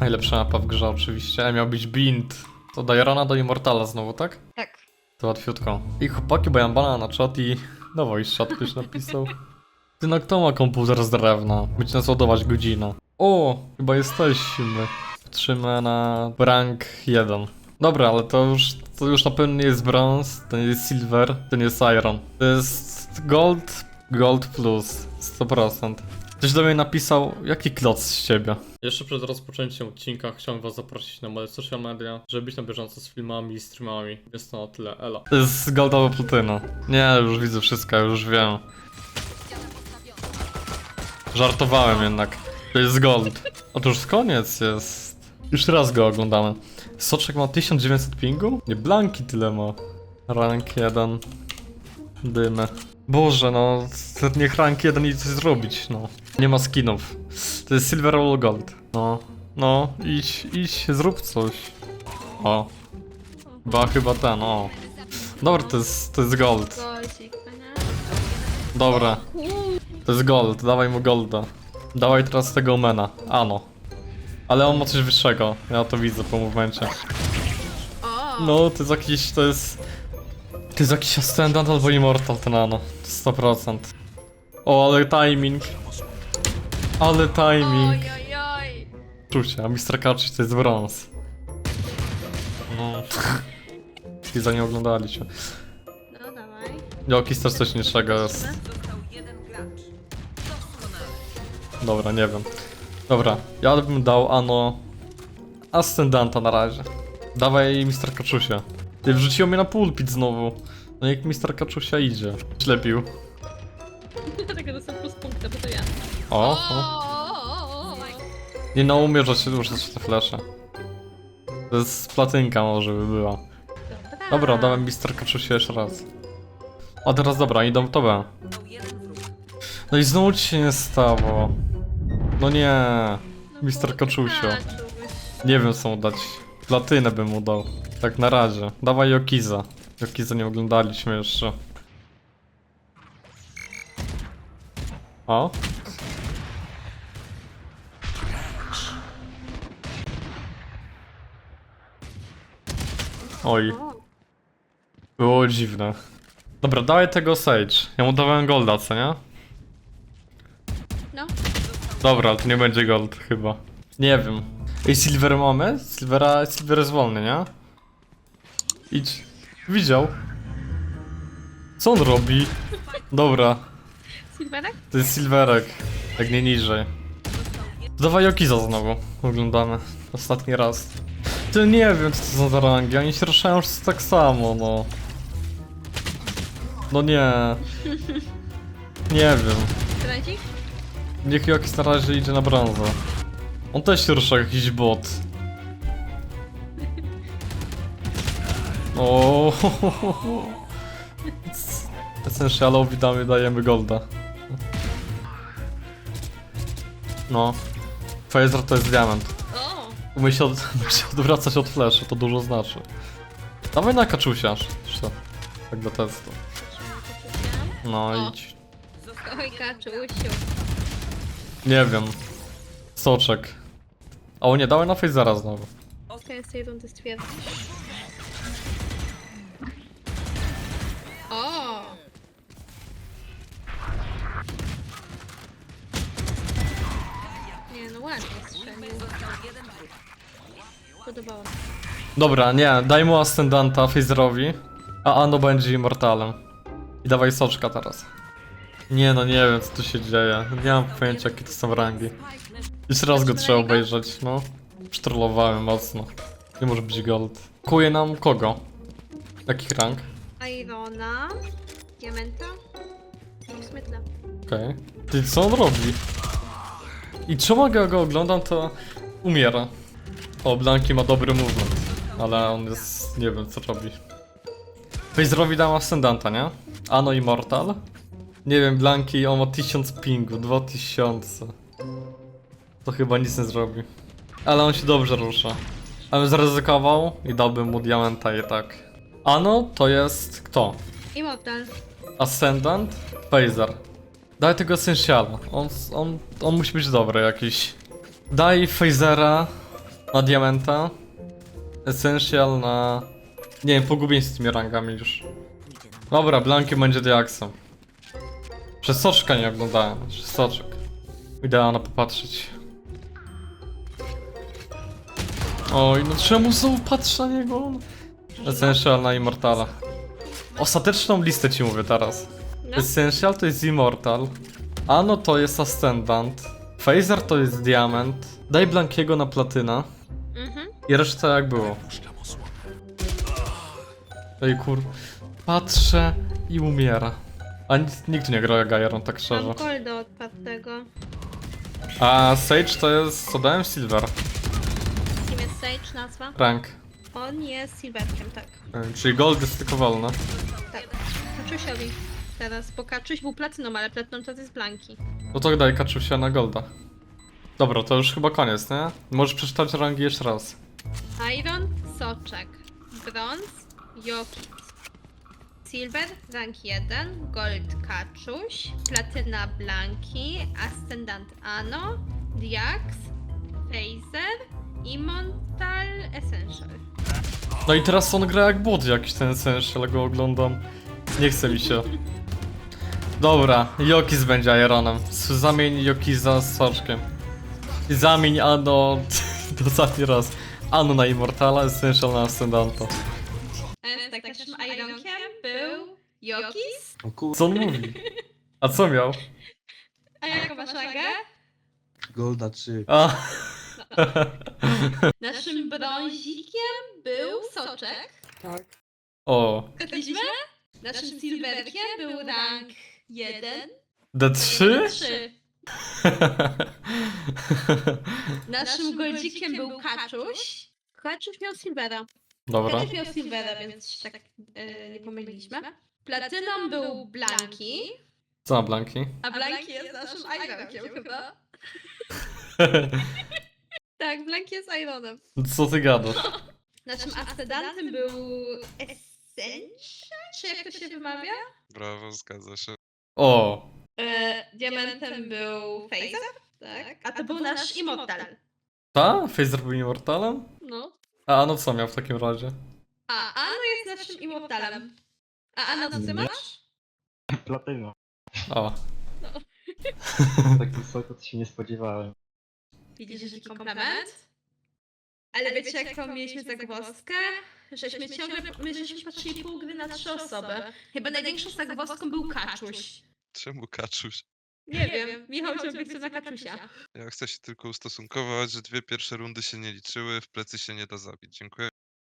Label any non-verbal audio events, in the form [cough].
najlepsza mapa w grze oczywiście, miał być Bind. To rana do Immortala znowu, tak? Tak. To łatwiutko. I chłopaki, bo ja mam bana na czat i... No voice chat ktoś napisał. [laughs] Ty no kto ma komputer z drewna? Będzie nas ładować godzinę. O, chyba jesteśmy. Patrzymy na rank 1. Dobra, ale to już, to już na pewno nie jest brąz, to nie jest silver, to nie jest iron. To jest gold, gold plus, 100%. Ktoś do mnie napisał, jaki kloc z ciebie? Jeszcze przed rozpoczęciem odcinka chciałem was zaprosić na moje social media, żeby być na bieżąco z filmami i streamami. Jest to na tyle, elo. To jest goldowa platyna. Nie, już widzę wszystko, już wiem. Żartowałem jednak. To jest gold. Otóż koniec jest. Już raz go oglądamy. Soczek ma 1900 pingu? Nie, Blanki tyle ma. Rank 1. Dymy. Boże, no, niech rank 1 i coś zrobić, no. Nie ma skinów. To jest Silver All Gold. No, no, idź, idź, zrób coś. O. Chyba, chyba ten, o. Dobra, to jest, to jest gold. No? Dobra, to jest gold, dawaj mu golda. Dawaj teraz tego omena, ano. Ale on ma coś wyższego, ja to widzę po momencie. No, to jest jakiś, to jest... To jest jakiś ascendant albo immortal ten ano, 100%. O, ale timing. Ale timing. Oj, oj, oj! Czucie, a Mr. Kaczyś to jest brąz. No. I za nie oglądaliście. No dawaj. Joki też coś niższego jest. Został jeden gracz. Doskonale. Dobra, nie wiem. Dobra, ja bym dał Ano Ascendanta na razie. Dawaj Mr. Kaczusia. Ty wrzuciło mnie na pulpit znowu. No jak Mr. Kaczusia idzie. Ślepił. O, O. Nie no, umierza się użyć te flesze. To jest platynka może by była. Dobra, dałem Mr. Kaczusia jeszcze raz. A teraz dobra, idą w to B. No i znowu ci się nie stało. No nie. Mr. Kaczusio. Nie wiem co mu dać. Platynę bym mu dał. Tak na razie. Dawaj Jokiza. Jokiza nie oglądaliśmy jeszcze. O? Oj, było dziwne. Dobra, dawaj tego Sage. Ja mu dawałem golda, co nie? No. Dobra, to nie będzie gold chyba. Nie wiem. Ej, Silver mamy? Silvera, Silver jest wolny, nie? Idź. Widział. Co on robi? Dobra, Silverek? to jest Silverek. Jak nie niżej. Dawaj Jokiza znowu. Oglądamy. Ostatni raz. Ty nie wiem co to są za rangi. Oni się ruszają wszyscy tak samo, no. No nie. Nie wiem. Niech Jokis na razie idzie na brązę. On też się rusza jak jakiś bot. O. [laughs] Essentialowi damy, dajemy golda. No. Phaser to jest diament. O! Umie się, od, [laughs] się odwracać od flashu, to dużo znaczy. Dawaj na kaczusiarz. Co? Tak do testu. No O. idź. Oj, kaczusiu. Nie wiem. Soczek. O nie, dałem na Phasera znowu. Okej, z tej rundy stwierdzisz. O! Nie, no ładnie strzelił. Podobało. Dobra, nie, daj mu Ascendanta Phaserowi, a Ano będzie Immortalem. I dawaj Soczka teraz. Nie no, nie wiem co tu się dzieje. Nie mam pojęcia jakie to są rangi. Jeszcze raz go trzeba obejrzeć, no. Przetrollowałem mocno. Nie może być gold. Kuje nam kogo? Jakich rank? Irona, Diamenta i tyle. Okej. Ty co on robi? I czemu jak ja go oglądam, to umiera. O, Blanki ma dobry movement, ale on jest... nie wiem co robi. Phaserowi dam Ascendanta, nie? Ano Immortal. Nie wiem, Blanki, on ma 1000 pingu, 2000. To chyba nic nie zrobi. Ale on się dobrze rusza. Ale zaryzykował i dałbym mu diamenta i tak. Ano to jest kto? Immortal. Ascendant, Phaser. Daj tego Essentiala. On, on, on musi być dobry jakiś. Daj Phasera na diamenta. Essential na... Nie wiem, pogubień z tymi rangami już. Dobra, Blankiem będzie diaksem. Przez soczka nie oglądałem, przez soczek. Idealno popatrzeć. Oj, no czemu znowu patrzę na niego? Essential na Immortala. Ostateczną listę ci mówię teraz. No. Essential to jest Immortal. Ano to jest Ascendant. Phaser to jest Diament. Daj Blankiego na Platyna. I reszta jak było. Ej kur... Patrzę i umiera. A nikt, nikt nie gra Gajerą, tak Mam szczerze. golda odpadnego. A Sage to jest... co dałem? Silver. Kim jest Sage nazwa? Rank. On jest silverkiem, tak. Ej, Czyli gold jest tylko wolne. Tak. Kaczusiowi. Teraz, bo Kaczuś był platyną, ale platyną to jest Blanki. No to daj Kaczusia na golda. Dobra, to już chyba koniec, nie? Możesz przeczytać rangi jeszcze raz. Iron, Soczek. Brąz, Jokit. Silver, rank 1. Gold, Kaczuś. Platyna, Blanki. Ascendant, Ano. Diax, Phaser. Immortal, Essential. No i teraz on gra jak bot jakiś ten Essential, go oglądam. Nie chce mi się. Dobra, Jokis będzie Ironem. Zamień Jokiza z Soczkiem. I zamień Ano... to [laughs] ostatni raz. Ano na Immortala, Essential na Ascendanta. A tak, naszym Ironkiem był Jokis. O kur... Co on mówi? A co miał? A jaką masz rangę? Golda 3. A. [laughs] Naszym brązikiem był Soczek. Tak. O. Zgadliśmy? Naszym silverkiem był rank 1. D3? 3. [laughs] Naszym goldzikiem był Kaczuś. Kaczuś miał silvera. Dobra. Kaczuś miał silvera, więc się tak e, nie pomyliliśmy. Platyną był Blanki. Co ma Blanki? A Blanki jest naszym Ironkiem chyba. [laughs] Tak, Blanki jest Ironem. Co ty gadasz? [laughs] Naszym ascedantem był Essential? Czy jak to się wymawia? Brawo, zgadza się. O. E, diamentem był Phaser, tak? A to był nasz Immortal. Ta? Phaser był Immortalem? No. A Ano co miał w takim razie? A Ano jest naszym Immortalem. A Ano, co ty masz? Platyna. O. [laughs] Tak wysoko to się nie spodziewałem. Widzisz, jaki komplement? Ale wiecie, jaką mieliśmy zagwozdkę? Żeśmy ciągle, my żeśmy patrzyli pół gry na trzy osoby. Chyba największą zagwozdką był Kaczuś. Czemu kaczuś? Nie wiem, Michał ciągle chce na Kaczusia. Ja chcę się tylko ustosunkować, że dwie pierwsze rundy się nie liczyły, w plecy się nie da zabić. Dziękuję.